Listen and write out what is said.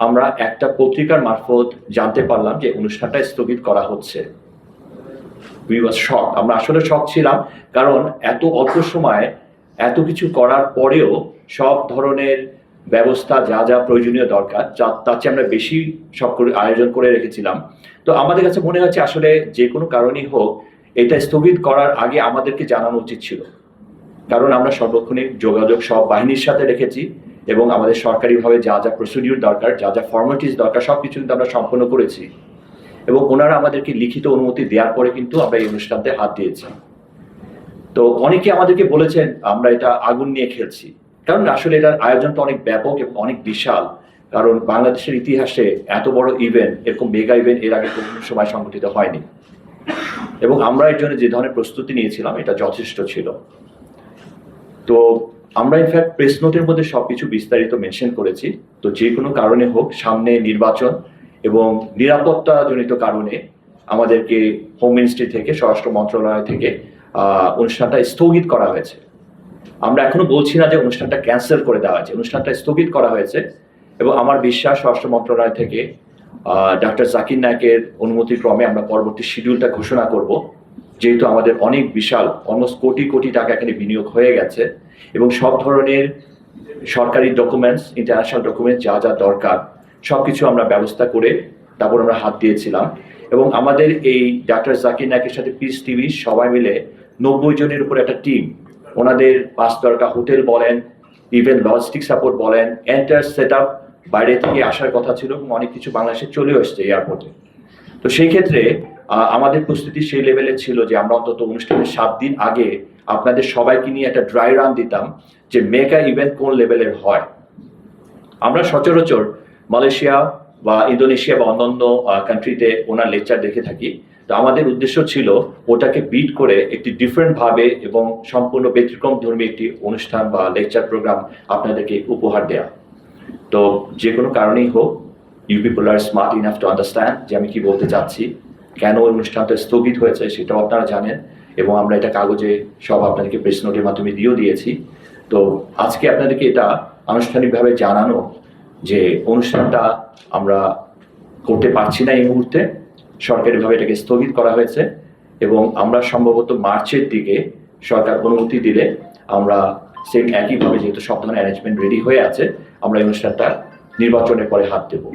আমরা একটা পত্রিকার মারফত জানতে পারলাম যে অনুষ্ঠানটা স্থগিত করা হচ্ছে। উই ওয়াজ শক আমরা আসলে শক ছিলাম, কারণ এত অল্প সময়ে এত কিছু করার পরেও সব ধরনের ব্যবস্থা, যা যা প্রয়োজনীয় দরকার, যা তার চেয়ে আমরা বেশি সব করে আয়োজন করে রেখেছিলাম। তো আমাদের কাছে মনে হচ্ছে আসলে যে কোনো কারণেই হোক, এটা স্থগিত করার আগে আমাদেরকে জানানো উচিত ছিল। কারণ আমরা সর্বক্ষণিক যোগাযোগ সব বাহিনীর সাথে রেখেছি এবং আমাদের সরকারিভাবে যা যা প্রসিডিউর দরকার, যা যা ফর্মালিটিস দরকার সব কিছু কিন্তু আমরা সম্পন্ন করেছি। এবং ওনারা আমাদেরকে লিখিত অনুমতি দেওয়ার পরে কিন্তু আমরা এই অনুষ্ঠানতে হাত দিয়েছি। তো অনেকে আমাদেরকে বলেছেন, আমরা এটা আগুন নিয়ে খেলছি। কারণ আসলে এটার আয়োজনটা অনেক ব্যাপক এবং অনেক বিশাল। কারণ বাংলাদেশের ইতিহাসে এত বড় ইভেন্ট এরকম মেগা ইভেন্ট এর আগে কোনো সময় সংগঠিত হয়নি। এবং আমরা এর জন্য যে ধরনের প্রস্তুতি নিয়েছিলাম, এটা যথেষ্ট ছিল। তো আমরা ইনফ্যাক্ট প্রেস নোটের মধ্যে সবকিছু বিস্তারিত মেনশন করেছি। তো যে কোনো কারণে হোক, সামনে নির্বাচন এবং নিরাপত্তাজনিত কারণে আমাদেরকে হোম মিনিস্ট্রি থেকে, স্বরাষ্ট্র মন্ত্রণালয় থেকে অনুষ্ঠানটা স্থগিত করা হয়েছে। আমরা এখনও বলছি না যে অনুষ্ঠানটা ক্যান্সেল করে দেওয়া হয়েছে। অনুষ্ঠানটা স্থগিত করা হয়েছে এবং আমার বিশ্বাস স্বরাষ্ট্র মন্ত্রণালয় থেকে ডাক্তার জাকির নায়কের অনুমতিক্রমে আমরা পরবর্তী শিডিউলটা ঘোষণা করব। যেহেতু আমাদের অনেক বিশাল অলমোস্ট কোটি কোটি টাকা এখানে বিনিয়োগ হয়ে গেছে। এবং সব ধরনের সরকারি ডকুমেন্টস ইন্টারন্যাশনাল ডকুমেন্টস যা যা দরকার সব কিছু আমরা ব্যবস্থা করে তারপর আমরা হাত দিয়েছিলাম। এবং আমাদের এই ডাক্তার জাকির নায়কের সাথে পিস টিভি সবাই মিলে নব্বই জনের উপর একটা টিম ওনাদের পাঁচ দরকার হোটেল বলেন ইভেন লজিস্টিক সাপোর্ট বলেন এন্টার সেট আপ বাইরে থেকে আসার কথা ছিল এবং অনেক কিছু বাংলাদেশে চলেও এসছে এয়ারপোর্টে তো সেই ক্ষেত্রে আমাদের প্রস্তুতি সেই লেভেলে ছিল যে আমরা অন্তত অনুষ্ঠানের সাত দিন আগে আপনাদের সবাইকে নিয়ে একটা ড্রাই রান দিতাম যে মেগা ইভেন্ট কোন লেভেলের হয়। আমরা সচরাচর মালয়েশিয়া বা ইন্দোনেশিয়া বা অন্যান্য কান্ট্রিতে ওনার লেকচার দেখে থাকি। তো আমাদের উদ্দেশ্য ছিল ওটাকে বিট করে একটি ডিফারেন্ট ভাবে এবং সম্পূর্ণ ব্যতিক্রম ধর্মী একটি অনুষ্ঠান বা লেকচার প্রোগ্রাম আপনাদেরকে উপহার দেওয়া তো যে কোনো কারণেই হোক you people are smart enough to understand যে আমি কি বলতে চাচ্ছি, কেন ওই অনুষ্ঠানটা স্থগিত হয়েছে সেটাও আপনারা জানেন। এবং আমরা এটা কাগজে সব আপনাদেরকে প্রেস নোটের মাধ্যমে দিয়েও দিয়েছি। তো আজকে আপনাদেরকে এটা আনুষ্ঠানিকভাবে জানানো যে অনুষ্ঠানটা আমরা করতে পারছি না এই মুহূর্তে, সরকারিভাবে এটাকে স্থগিত করা হয়েছে এবং আমরা সম্ভবত মার্চের দিকে সরকার অনুমতি দিলে আমরা সেম একইভাবে যেহেতু সব ধরনের অ্যারেঞ্জমেন্ট রেডি হয়ে আছে, আমরা এই অনুষ্ঠানটা নির্বাচনের পরে হাত দেবো।